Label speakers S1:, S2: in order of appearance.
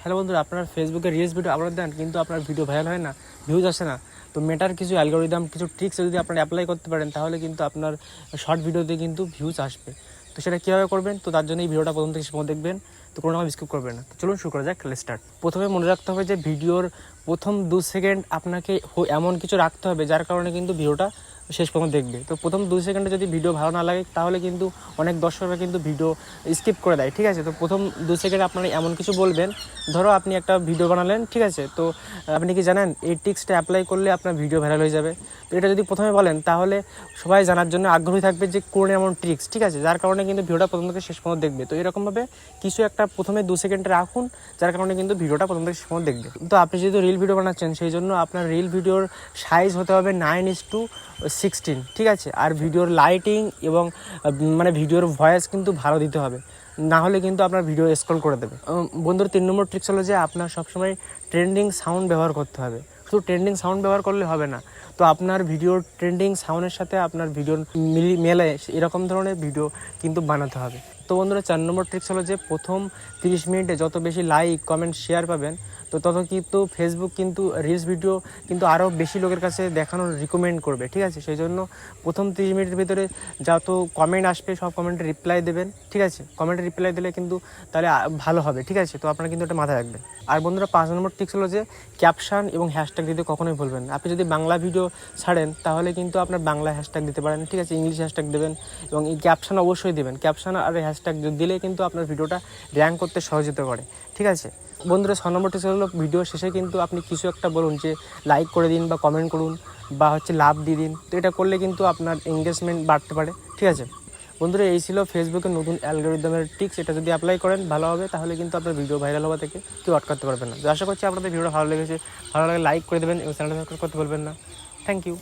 S1: Hello বন্ধুরা, আপনার ফেসবুকে রিলস ভিডিও আপলোড দেন, কিন্তু আপনার ভিডিও ভাইরাল হয় না ভিউজ আসে না। তো মেটার কিছু অ্যালগোরিদম কিছু ট্রিক্স যদি আপনারা অ্যাপ্লাই করতে পারেন, তাহলে কিন্তু আপনার শর্ট ভিডিওতে কিন্তু ভিউজ আসবে। তো সেটা কীভাবে করবেন? তো তার জন্য এই ভিডিওটা প্রথম থেকে পর্যন্ত দেখবেন, তো কোনো রকম স্কিপ করবেন না। তো চলুন শুরু করা যাক স্টার্ট প্রথমে মনে রাখতে হবে যে ভিডিওর প্রথম দু সেকেন্ড আপনাকে এমন কিছু রাখতে হবে, যার কারণে কিন্তু ভিডিওটা শেষ পর্যন্ত দেখবে। তো প্রথম দুই সেকেন্ডে যদি ভিডিও ভালো না লাগে, তাহলে কিন্তু অনেক দর্শকরা কিন্তু ভিডিও স্কিপ করে দেয়, ঠিক আছে? তো প্রথম দু সেকেন্ডে আপনারা এমন কিছু বলবেন, ধরো আপনি একটা ভিডিও বানালেন, ঠিক আছে? তো আপনি কি জানেন, এই টিক্সটা অ্যাপ্লাই করলে আপনার ভিডিও ভাইরাল হয়ে যাবে। তো এটা যদি প্রথমে বলেন, তাহলে সবাই জানার জন্য আগ্রহী থাকবে যে কোন এমন ট্রিক্স ঠিক আছে? যার কারণে কিন্তু ভিডিওটা প্রথম থেকে শেষ পর্যন্ত দেখবে। তো এরকমভাবে কিছু একটা প্রথমে দু সেকেন্ডে রাখুন, যার কারণে কিন্তু ভিডিওটা প্রথম থেকে শেষ পর্যন্ত দেখবে। তো আপনি যেহেতু রিল ভিডিও বানাচ্ছেন, সেই জন্য আপনার রিল ভিডিওর সাইজ হতে হবে নাইন ইস টু সিক্সটিন ঠিক আছে? আর ভিডিওর লাইটিং এবং মানে ভিডিওর ভয়েস কিন্তু ভালো দিতে হবে। না হলে কিন্তু আপনার ভিডিও স্ক্রল করে দেবে। বন্ধুর, তিন নম্বর ট্রিক্স হলো যে আপনার সবসময় ট্রেন্ডিং সাউন্ড ব্যবহার করতে হবে। শুধু ট্রেন্ডিং সাউন্ড ব্যবহার করলে হবে না। তো আপনার ভিডিওর ট্রেন্ডিং সাউন্ডের সাথে আপনার ভিডিও মিলি এরকম ধরনের ভিডিও কিন্তু বানাতে হবে। তো বন্ধুরা, চার নম্বর ট্রিক্স হলো যে প্রথম তিরিশ মিনিটে যত বেশি লাইক কমেন্ট শেয়ার পাবেন, তো তত কিন্তু ফেসবুক কিন্তু রিলস ভিডিও কিন্তু আরও বেশি লোকের কাছে দেখানোর রিকমেন্ড করবে, ঠিক আছে? সেই জন্য প্রথম তিরিশ মিনিটের ভিতরে যত কমেন্ট আসবে, সব কমেন্টে রিপ্লাই দেবেন, ঠিক আছে? কমেন্টে রিপ্লাই দিলে কিন্তু তাহলে ভালো হবে, ঠিক আছে? তো আপনারা কিন্তু এটা মাথায় রাখবেন। আর বন্ধুরা, পাঁচ নম্বর টিক্স হলো যে ক্যাপশন এবং হ্যাশট্যাগ দিতে কখনোই ভুলবেন। আপনি যদি বাংলা ভিডিও ছাড়েন, তাহলে কিন্তু আপনার বাংলা হ্যাশট্যাগ দিতে পারেন, ঠিক আছে? ইংলিশ হ্যাশট্যাগ দেবেন এবং এই ক্যাপশন অবশ্যই দেবেন। ক্যাপশন আর হ্যাশট্যাগ দিলে কিন্তু আপনার ভিডিওটা র্যাঙ্ক করতে সহযোগিতা করে ঠিক আছে? বন্ধুরা, ছ নম্বর টিক্স হলো ভিডিও শেষে কিন্তু আপনি কিছু একটা বলুন যে লাইক করে দিন বা কমেন্ট করুন বা হচ্ছে লাভ দিয়ে দিন। তো এটা করলে কিন্তু আপনার এঙ্গেজমেন্ট বাড়তে পারে। ঠিক আছে? বন্ধুরা, এই ছিল ফেসবুকের নতুন অ্যালগোরিদমের টিক্স এটা যদি অ্যাপ্লাই করেন, ভালো হবে। তাহলে কিন্তু আপনার ভিডিও ভাইরাল হওয়া থেকে কেউ আটকাতে পারবেন না। তো আশা করছি আপনাদের ভিডিও ভালো লেগেছে। ভালো লাগে লাইক করে দেবেন এবং চ্যানেলটা সাবস্ক্রাইব করতে বলবেন না। Thank you